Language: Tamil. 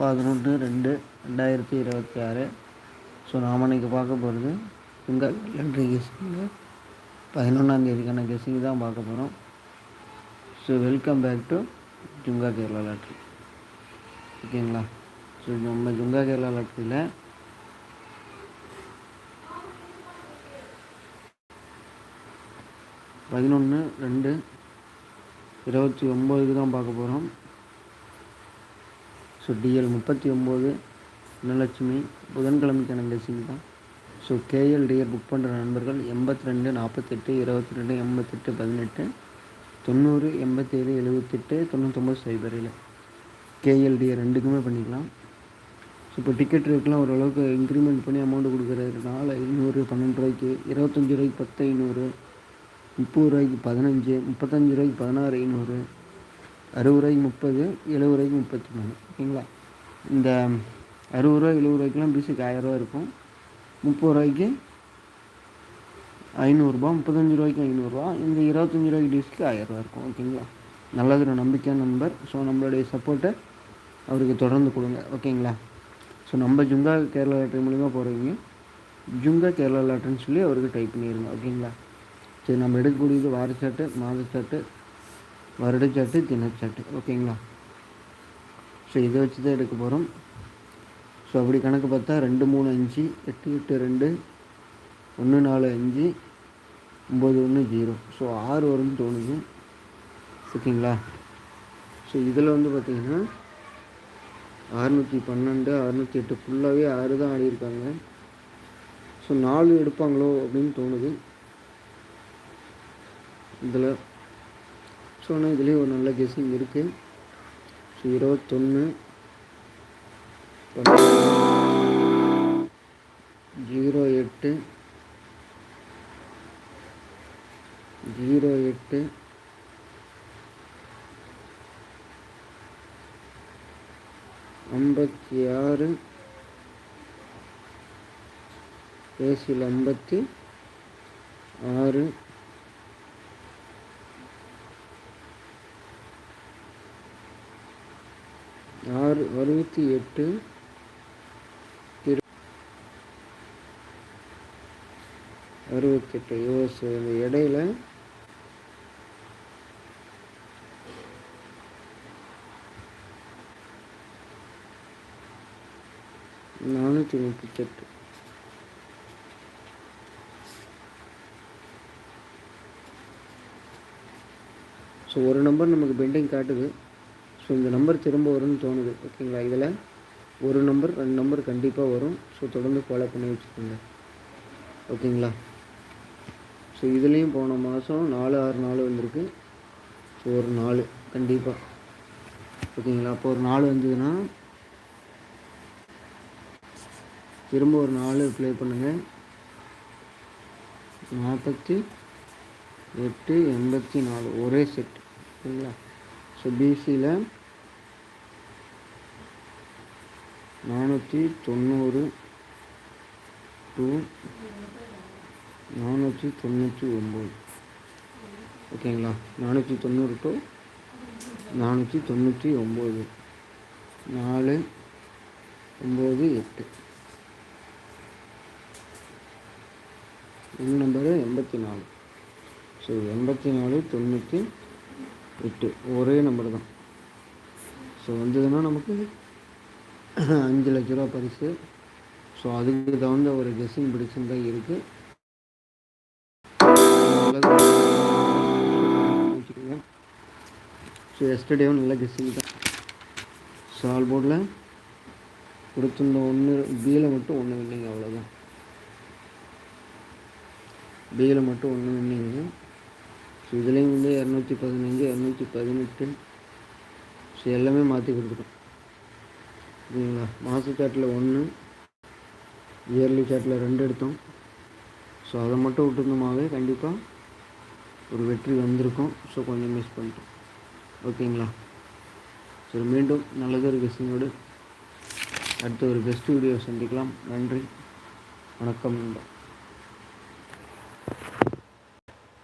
பதினொன்று ரெண்டு ரெண்டாயிரத்தி இருபத்தி ஆறு. ஸோ நாம் இன்றைக்கி பார்க்க போகிறது உங்கள் லட்ரி கெஸ்ஸிங்கு பதினொன்றாந்தேதிக்கான கெஸ்ஸிங் தான் பார்க்க போகிறோம் so welcome back to Junga Kerala lottery. ஓகேங்களா? ஸோ நம்ம ஜுங்கா கேரளா லாட்ரியில் பதினொன்று ரெண்டு இருபத்தி ஒம்போதுக்கு தான் பார்க்க போகிறோம் ஸோ டிஎல் முப்பத்தி ஒம்பது தனலட்சுமி புதன்கிழமைக்கான கெஸ்ஸிங் தான். ஸோ கேஎல் டிஎல் புக் பண்ணுற நண்பர்கள் எண்பத்தி ரெண்டு நாற்பத்தெட்டு இருபத்தி ரெண்டு எண்பத்தெட்டு பதினெட்டு தொண்ணூறு எண்பத்தேழு எழுபத்தெட்டு தொண்ணூத்தொம்பது சைபரில் கேஎல்டிஏ ரெண்டுக்குமே பண்ணிக்கலாம். ஸோ இப்போ டிக்கெட் ரேட்லாம் ஓரளவுக்கு இன்க்ரிமெண்ட் பண்ணி அமௌண்ட் கொடுக்குறதுனால நாலு ஐநூறு பன்னெண்டு ரூபாய்க்கு இருபத்தஞ்சி ரூபாய்க்கு பத்து ஐநூறு முப்பது ரூபாய்க்கு பதினஞ்சு முப்பத்தஞ்சு ரூபாய்க்கு பதினாறு ஐநூறு அறுபது ரூபாய்க்கு முப்பது எழுபது ரூபாய்க்கு முப்பத்தி மூணு. ஓகேங்களா? இந்த அறுபது ரூபா எழுபது ரூபாய்க்குலாம் பீஸுக்கு ஆயிரரூவா இருக்கும். முப்பது ரூபாய்க்கு ஐநூறுரூபா முப்பத்தஞ்சு ரூபாய்க்கு ஐநூறுரூவா இந்த இருபத்தஞ்சி ரூபாய்க்கு டிஸ்க்கு ஆயிரரூவா இருக்கும். ஓகேங்களா? நல்லது ஒரு நம்பிக்கையான நண்பர். ஸோ நம்மளுடைய சப்போர்ட்டை அவருக்கு தொடர்ந்து கொடுங்க. ஓகேங்களா? ஸோ நம்ம ஜுங்கா கேரளா லாட்ரி மூலிமா போகிறீங்க ஜுங்கா கேரளா லாட்ரின்னு சொல்லி அவருக்கு டைப் பண்ணிடுங்க ஓகேங்களா? சரி நம்ம எடுக்கக்கூடியது வாரச்சாட்டு மாதச்சாட்டு வருடச்சாட்டு தினச்சாட்டு ஓகேங்களா? ஸோ இதை வச்சு தான் எடுக்க போகிறோம் ஸோ அப்படி கணக்கு பார்த்தா ரெண்டு மூணு அஞ்சு எட்டு எட்டு ரெண்டு ஒன்று நாலு அஞ்சு ஒம்பது ஒன்று ஜீரோ. ஸோ ஆறு வரும்னு தோணுது. ஓகேங்களா? ஸோ இதில் வந்து பார்த்திங்கன்னா அறுநூற்றி பன்னெண்டு அறுநூற்றி எட்டு ஃபுல்லாகவே ஆறு தான் ஆடியிருக்காங்க. ஸோ நாலு எடுப்பாங்களோ அப்படின்னு தோணுது. இதில் ஸோ ஆனால் இதுலேயும் ஒரு நல்ல கெஸ்ஸிங் இருக்குது ஸோ இருபத்தொன்று ஜீரோ எட்டு ஜீரோ எட்டு ஐம்பத்தி ஆறு ஏசியில் ஐம்பத்தி ஆறு ஆறு அறுபத்தி எட்டு அறுபத்தெட்டு. யோசு இந்த இடையில. நானூற்றி முப்பத்தெட்டு. ஸோ ஒரு நம்பர் நமக்கு பெண்டிங் காட்டுது. ஸோ இந்த நம்பர் திரும்ப வரும்னு தோணுது ஓகேங்களா இதில் ஒரு நம்பர் ரெண்டு நம்பர் கண்டிப்பாக வரும். ஸோ தொடர்ந்து ஃபாலோ பண்ணி வச்சுக்கோங்க. ஓகேங்களா ஸோ இதுலேயும் போன மாதம் நாலு ஆறு நாலு வந்திருக்கு. ஸோ ஒரு நாலு கண்டிப்பாக ஓகேங்களா அப்போ ஒரு நாலு வந்ததுன்னா திரும்ப ஒரு நாலு ப்ளே பண்ணுங்கள் நாற்பத்தி எட்டு எண்பத்தி நாலு ஒரே செட் ஓகேங்களா ஸோ பிசியில் நானூற்றி தொண்ணூறு டூ நானூற்றி தொண்ணூற்றி ஒம்பது. ஓகேங்களா? நானூற்றி தொண்ணூறு டு நானூற்றி தொண்ணூற்றி ஒம்பது. நாலு ஒம்பது எட்டு. இந்த நம்பரு எண்பத்தி நாலு. ஸோ எண்பத்தி நாலு தொண்ணூற்றி எட்டு. ஒரே நம்பர் தான் ஸோ வந்ததுன்னா நமக்கு அஞ்சு லட்ச ரூபா பரிசு. ஸோ அதுக்கு தகுந்த ஒரு கெஸ்ஸிங் பிடிச்சுன்னு தான் இருக்குது ஸோ எஸ்டர்டேவும் நல்ல கெஸ்ஸிங் தான். ஸோ ஆல் போர்டில் கொடுத்துருந்த ஒன்று பியில் மட்டும் ஒன்று இல்லைங்க அவ்வளோதான் பியில் மட்டும் ஒன்று இல்லைங்க ஸோ இதுலேயும் வந்து இரநூத்தி பதினஞ்சு இரநூத்தி பதினெட்டு. ஸோ எல்லாமே மாற்றி கொடுத்துட்டோம். சரிங்களா மாத சாட்டில் ஒன்று இயர்லி சாட்டில் ரெண்டு எடுத்தோம். ஸோ அதை மட்டும் விட்டுருந்தோமாவே கண்டிப்பாக ஒரு வெற்றி வந்திருக்கும். ஸோ கொஞ்சம் மிஸ் பண்ணிட்டோம். ஓகேங்களா? சரி மீண்டும் நல்லதொரு கெஸ்டிங்கோடு அடுத்த ஒரு பெஸ்ட் வீடியோ சந்திக்கலாம். நன்றி. வணக்கம். நண்பா